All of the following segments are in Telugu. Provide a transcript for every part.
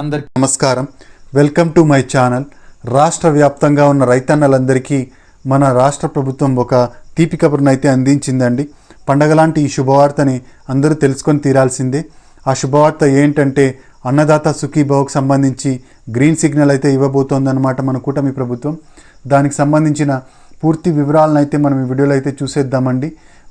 అందరికి నమస్కారం. వెల్కమ్ టు మై ఛానల్ రాష్ట్ర వ్యాప్తంగా ఉన్న రైతన్నలందరికీ మన రాష్ట్ర ప్రభుత్వం ఒక తీపి కబురును అయితే అందించిందండి. పండగలాంటి ఈ శుభవార్తని అందరూ తెలుసుకొని తీరాల్సిందే. ఆ శుభవార్త ఏంటంటే అన్నదాత సుఖీభావకు సంబంధించి గ్రీన్ సిగ్నల్ అయితే ఇవ్వబోతోందన్నమాట మన కూటమి ప్రభుత్వం. దానికి సంబంధించిన పూర్తి వివరాలను అయితే మనం ఈ వీడియోలో అయితే చూసేద్దామండి.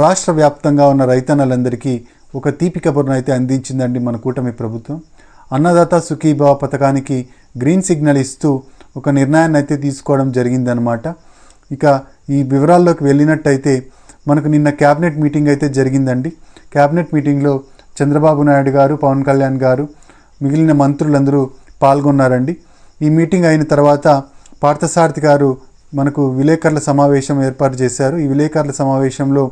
రాష్ట్ర వ్యాప్తంగా ఉన్న రైతన్నలందరికీ ఒక తీపి కబుర్ను అయితే అందించిందండి మన కూటమి ప్రభుత్వం. అన్నదాత సుఖీభావ పథకానికి గ్రీన్ సిగ్నల్ ఇస్తూ ఒక నిర్ణయాన్ని అయితే తీసుకోవడం జరిగిందనమాట ఇక ఈ వివరాల్లోకి వెళ్ళినట్టయితే మనకు నిన్న క్యాబినెట్ మీటింగ్ అయితే జరిగిందండి. క్యాబినెట్ మీటింగ్లో చంద్రబాబు నాయుడు గారు పవన్ కళ్యాణ్ గారు మిగిలిన మంత్రులందరూ పాల్గొన్నారండి. ఈ మీటింగ్ అయిన తర్వాత పార్థసారథి గారు మనకు విలేకరుల సమావేశం ఏర్పాటు చేశారు. ఈ విలేకరుల సమావేశంలో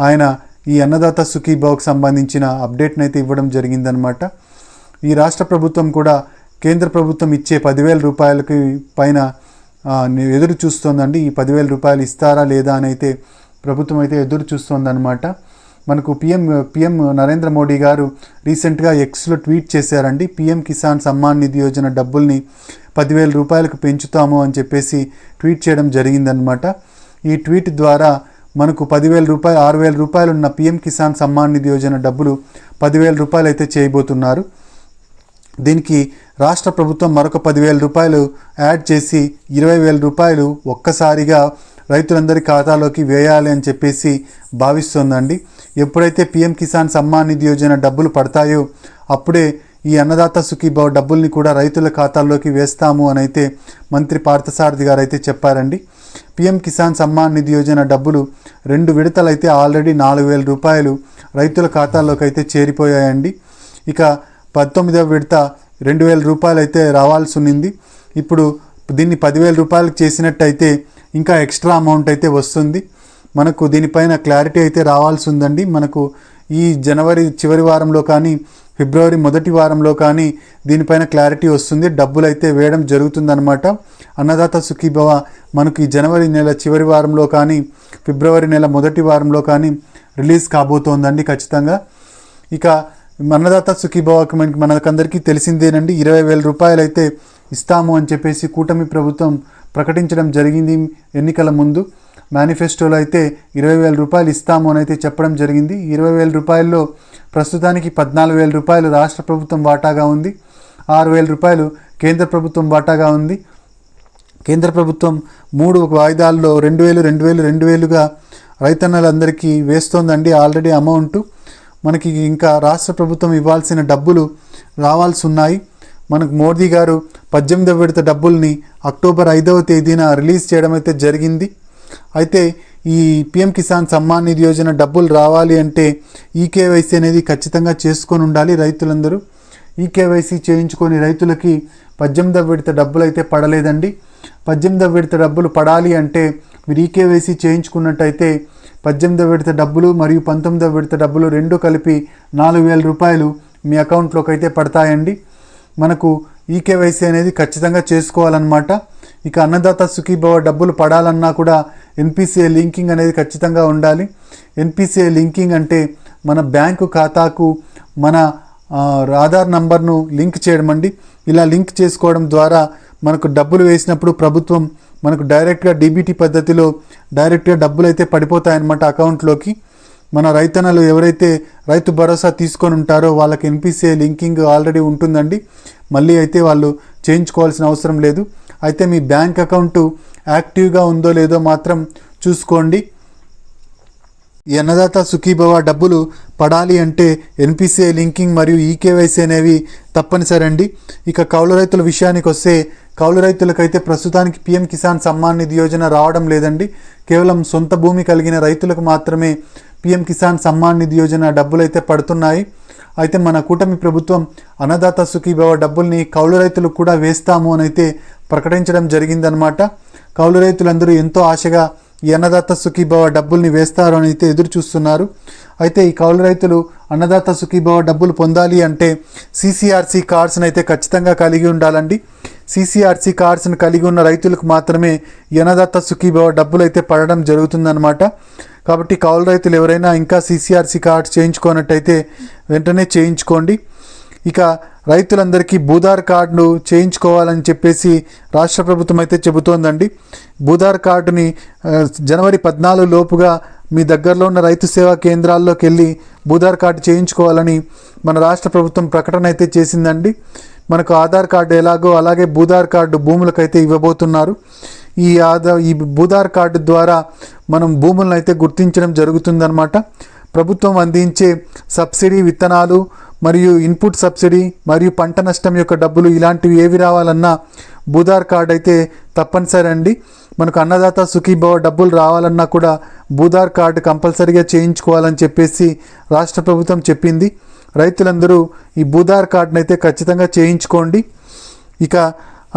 ఆయన ఈ అన్నదాత సుఖీభావ్కి సంబంధించిన అప్డేట్ని అయితే ఇవ్వడం జరిగిందనమాట ఈ రాష్ట్ర ప్రభుత్వం కూడా కేంద్ర ప్రభుత్వం ఇచ్చే పదివేల రూపాయలకి పైన ఎదురు చూస్తోందండి. ఈ పదివేల రూపాయలు ఇస్తారా లేదా అని అయితే ప్రభుత్వం అయితే ఎదురు చూస్తోందనమాట మనకు పిఎం పిఎం నరేంద్ర మోడీ గారు రీసెంట్గా ఎక్స్లో ట్వీట్ చేశారండి. పిఎం కిసాన్ సమ్మాన్ నిధి యోజన డబ్బుల్ని పదివేల రూపాయలకు పెంచుతాము అని చెప్పేసి ట్వీట్ చేయడం జరిగిందనమాట ఈ ట్వీట్ ద్వారా మనకు పదివేల రూపాయలు ఆరు వేల రూపాయలు ఉన్న పిఎం కిసాన్ సమ్మాన్ నిధి యోజన డబ్బులు పదివేల రూపాయలు అయితే చేయబోతున్నారు. దీనికి రాష్ట్ర ప్రభుత్వం మరొక పదివేల రూపాయలు యాడ్ చేసి ఇరవై వేల రూపాయలు ఒక్కసారిగా రైతులందరి ఖాతాలోకి వేయాలి అని చెప్పేసి భావిస్తోందండి. ఎప్పుడైతే పిఎం కిసాన్ సమ్మాన్ నిధి యోజన డబ్బులు పడతాయో అప్పుడే ఈ అన్నదాత సుఖీభావ్ డబ్బుల్ని కూడా రైతుల ఖాతాల్లోకి వేస్తాము అని అయితే మంత్రి పార్థసారథి గారు అయితే చెప్పారండి. పీఎం కిసాన్ సమ్మాన్ నిధి యోజన డబ్బులు రెండు విడతలైతే ఆల్రెడీ నాలుగు వేల రూపాయలు రైతుల ఖాతాల్లోకి అయితే చేరిపోయాయండి. ఇక పంతొమ్మిదవ విడత రెండు వేల రూపాయలు అయితే రావాల్సి ఉన్నింది ఇప్పుడు దీన్ని పదివేల రూపాయలకు చేసినట్టయితే ఇంకా ఎక్స్ట్రా అమౌంట్ అయితే వస్తుంది. మనకు దీనిపైన క్లారిటీ అయితే రావాల్సి ఉందండి మనకు ఈ జనవరి చివరి వారంలో కానీ ఫిబ్రవరి మొదటి వారంలో కానీ దీనిపైన క్లారిటీ వస్తుంది. డబ్బులు అయితే వేయడం జరుగుతుందన్నమాట. అన్నదాత సుఖీభవ మనకు ఈ జనవరి నెల చివరి వారంలో కానీ ఫిబ్రవరి నెల మొదటి వారంలో కానీ రిలీజ్ కాబోతోందండి ఖచ్చితంగా. ఇక అన్నదాత సుఖీభావకి మనకి మనకందరికీ తెలిసిందేనండి. ఇరవై వేల రూపాయలు అయితే ఇస్తాము అని చెప్పేసి కూటమి ప్రభుత్వం ప్రకటించడం జరిగింది ఎన్నికల ముందు. మేనిఫెస్టోలో అయితే ఇరవై వేల రూపాయలు ఇస్తాము అని అయితే చెప్పడం జరిగింది. ఇరవై వేల రూపాయల్లో ప్రస్తుతానికి పద్నాలుగు వేల రూపాయలు రాష్ట్ర ప్రభుత్వం వాటాగా ఉంది. ఆరు వేల రూపాయలు కేంద్ర ప్రభుత్వం వాటాగా ఉంది. కేంద్ర ప్రభుత్వం మూడు వాయిదాల్లో రెండు వేలు రెండు వేలు రెండు వేలుగా రైతన్నలందరికీ వేస్తోందండి ఆల్రెడీ అమౌంట్. మనకి ఇంకా రాష్ట్ర ప్రభుత్వం ఇవ్వాల్సిన డబ్బులు రావాల్సి ఉన్నాయి మనకు మోదీ గారు పద్దెనిమిదవ విడత డబ్బుల్ని అక్టోబర్ ఐదవ తేదీన రిలీజ్ చేయడం అయితే జరిగింది. అయితే ఈ పిఎం కిసాన్ సమ్మాన్ నిధి యోజన డబ్బులు రావాలి అంటే ఈకేవైసీ అనేది ఖచ్చితంగా చేసుకొని ఉండాలి రైతులందరూ. ఈకేవైసీ చేయించుకొని రైతులకి పద్దెనిమిదవ విడత డబ్బులు అయితే పడలేదండి. పద్దెనిమిదవ విడత డబ్బులు పడాలి అంటే మీరు ఈకేవైసీ చేయించుకున్నట్టయితే పద్దెనిమిదవ విడత డబ్బులు మరియు పంతొమ్మిదవ విడత డబ్బులు రెండు కలిపి నాలుగు వేల రూపాయలు మీ అకౌంట్లోకి అయితే పడతాయండి. మనకు ఈకేవైసీ అనేది ఖచ్చితంగా చేసుకోవాలన్నమాట. ఇక అన్నదాత సుఖీభవ డబ్బులు పడాలన్నా కూడా ఎన్పిసిఐ లింకింగ్ అనేది ఖచ్చితంగా ఉండాలి. ఎన్పిసిఐ లింకింగ్ అంటే మన బ్యాంకు ఖాతాకు మన ఆధార్ నంబర్ను లింక్ చేయడం అండి. ఇలా లింక్ చేసుకోవడం ద్వారా మనకు డబ్బులు వేసినప్పుడు ప్రభుత్వం మనకు డైరెక్ట్గా డీబీటీ పద్ధతిలో డైరెక్ట్గా డబ్బులు అయితే పడిపోతాయన్నమాట అకౌంట్లోకి. మన రైతన్నలు ఎవరైతే రైతు భరోసా తీసుకొని ఉంటారో వాళ్ళకి ఎన్పిసిఐ లింకింగ్ ఆల్రెడీ ఉంటుందండి. మళ్ళీ అయితే వాళ్ళు చేయించుకోవాల్సిన అవసరం లేదు. అయితే మీ బ్యాంక్ అకౌంటు యాక్టివ్గా ఉందో లేదో మాత్రం చూసుకోండి. అన్నదాత సుఖీభవ డబ్బులు పడాలి అంటే ఎన్పిసిఐ లింకింగ్ మరియు ఈకేవైసీ అనేవి తప్పనిసరి అండి ఇక కౌలు రైతుల విషయానికి వస్తే కౌలు రైతులకైతే ప్రస్తుతానికి పిఎం కిసాన్ సమ్మాన్ నిధి యోజన రావడం లేదండి. కేవలం సొంత భూమి కలిగిన రైతులకు మాత్రమే పిఎం కిసాన్ సమ్మాన్ నిధి యోజన డబ్బులు అయితే పడుతున్నాయి. అయితే మన కూటమి ప్రభుత్వం అన్నదాత సుఖీభవ డబ్బుల్ని కౌలు రైతులకు కూడా వేస్తాము అని అయితే ప్రకటించడం జరిగిందనమాట కౌలు రైతులందరూ ఎంతో ఆశగా ఈ అన్నదాత సుఖీభవ డబ్బుల్ని వేస్తారు అని అయితే ఎదురు చూస్తున్నారు అయితే ఈ కౌలు రైతులు అన్నదాత సుఖీభవ డబ్బులు పొందాలి అంటే సీసీఆర్సీ కార్డ్స్ని అయితే ఖచ్చితంగా కలిగి ఉండాలండి. సీసీఆర్సీ కార్డ్స్ని కలిగి ఉన్న రైతులకు మాత్రమే ఈ అన్నదాత సుఖీభవ డబ్బులు అయితే పడడం జరుగుతుందన్నమాట. కాబట్టి కౌలు రైతులు ఎవరైనా ఇంకా సీసీఆర్సీ కార్డ్స్ చేయించుకోనట్టయితే వెంటనే చేయించుకోండి. ఇక రైతులందరికీ భూధార్ కార్డును చేయించుకోవాలని చెప్పేసి రాష్ట్ర ప్రభుత్వం అయితే చెబుతోందండి. భూధార్ కార్డుని జనవరి పద్నాలుగు లోపుగా మీ దగ్గరలో ఉన్న రైతు సేవా కేంద్రాల్లోకి వెళ్ళి భూధార్ కార్డు చేయించుకోవాలని మన రాష్ట్ర ప్రభుత్వం ప్రకటన అయితే చేసిందండి. మనకు ఆధార్ కార్డు ఎలాగో అలాగే భూధార్ కార్డు భూములకైతే ఇవ్వబోతున్నారు. ఈ ఆధార్ ఈ భూధార్ కార్డు ద్వారా మనం భూములను అయితే గుర్తించడం జరుగుతుందన్నమాట. ప్రభుత్వం అందించే సబ్సిడీ విత్తనాలు మరియు ఇన్పుట్ సబ్సిడీ మరియు పంట నష్టం యొక్క డబ్బులు ఇలాంటివి ఏవి రావాలన్నా భూధార్ కార్డ్ అయితే తప్పనిసరి అండి. మనకు అన్నదాత సుఖీభవ డబ్బులు రావాలన్నా కూడా భూధార్ కార్డు కంపల్సరీగా చేయించుకోవాలని చెప్పేసి రాష్ట్ర ప్రభుత్వం చెప్పింది. రైతులందరూ ఈ భూధార్ కార్డును అయితే ఖచ్చితంగా చేయించుకోండి. ఇక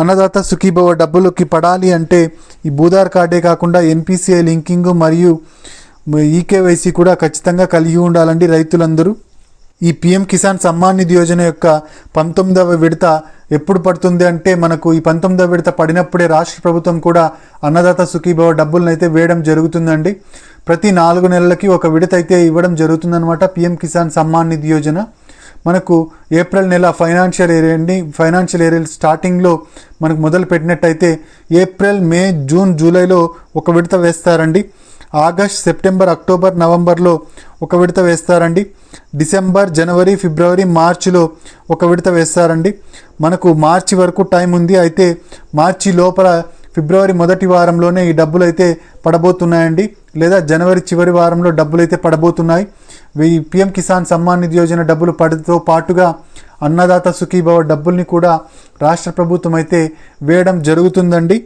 అన్నదాత సుఖీభవ డబ్బులకి పడాలి అంటే ఈ భూధార్ కార్డే కాకుండా ఎన్పిసిఐ లింకింగ్ మరియు ఈకేవైసీ కూడా ఖచ్చితంగా కలిగి ఉండాలండి రైతులందరూ. ఈ పిఎం కిసాన్ సమ్మాన్ నిధి యోజన యొక్క పంతొమ్మిదవ విడత ఎప్పుడు పడుతుంది అంటే మనకు ఈ పంతొమ్మిదవ విడత పడినప్పుడే రాష్ట్ర ప్రభుత్వం కూడా అన్నదాత సుఖీభవ డబ్బులను అయితే వేయడం జరుగుతుందండి. ప్రతి నాలుగు నెలలకి ఒక విడత అయితే ఇవ్వడం జరుగుతుందన్నమాట పిఎం కిసాన్ సమ్మాన్ నిధి యోజన. మనకు ఏప్రిల్ నెల ఫైనాన్షియల్ ఇయర్ అండి ఫైనాన్షియల్ ఇయర్ స్టార్టింగ్లో మనకు మొదలు పెట్టినట్టయితే ఏప్రిల్ మే జూన్ జూలైలో ఒక విడత వేస్తారండి. ఆగస్ట్ సెప్టెంబర్ అక్టోబర్ నవంబర్లో ఒక విడత వేస్తారండి. డిసెంబర్ జనవరి ఫిబ్రవరి మార్చిలో ఒక విడత వేస్తారండి. మనకు మార్చి వరకు టైం ఉంది. అయితే మార్చి లోపల ఫిబ్రవరి మొదటి వారంలోనే ఈ డబ్బులు అయితే పడబోతున్నాయండి. లేదా జనవరి చివరి వారంలో డబ్బులు అయితే పడబోతున్నాయి. ఈ పిఎం కిసాన్ సమ్మాన్ నిధి యోజన డబ్బులు పడతో పాటుగా అన్నదాత సుఖీభవ డబ్బుల్ని కూడా రాష్ట్ర ప్రభుత్వం అయితే వేయడం జరుగుతుందండి.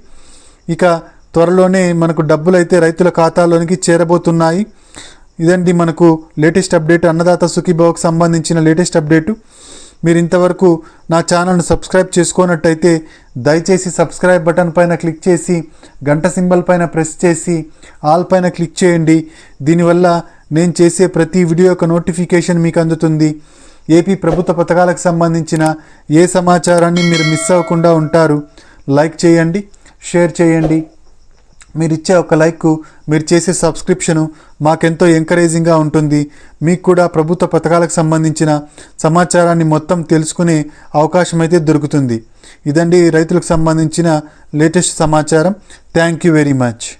ఇక త్వరలోనే మనకు డబ్బులు అయితే రైతుల ఖాతాలోనికి చేరబోతున్నాయి. ఇదండి మనకు లేటెస్ట్ అప్డేట్. అన్నదాత సుఖీభావకు సంబంధించిన లేటెస్ట్ అప్డేటు. మీరు ఇంతవరకు నా ఛానల్ను సబ్స్క్రైబ్ చేసుకున్నట్టయితే దయచేసి సబ్స్క్రైబ్ బటన్ పైన క్లిక్ చేసి గంట సింబల్ పైన ప్రెస్ చేసి ఆల్ పైన క్లిక్ చేయండి. దీనివల్ల నేను చేసే ప్రతి వీడియో యొక్క నోటిఫికేషన్ మీకు అందుతుంది. ఏపీ ప్రభుత్వ పథకాలకు సంబంధించిన ఏ సమాచారాన్ని మీరు మిస్ అవ్వకుండా ఉంటారు లైక్ చేయండి షేర్ చేయండి. మీరు ఇచ్చే ఒక లైక్ మీరు చేసే సబ్స్క్రిప్షను మాకెంతో ఎంకరేజింగ్గా ఉంటుంది. మీకు కూడా ప్రభుత్వ పథకాలకు సంబంధించిన సమాచారాన్ని మొత్తం తెలుసుకునే అవకాశం అయితే దొరుకుతుంది. ఇదండి రైతులకు సంబంధించిన లేటెస్ట్ సమాచారం. Thank you very much.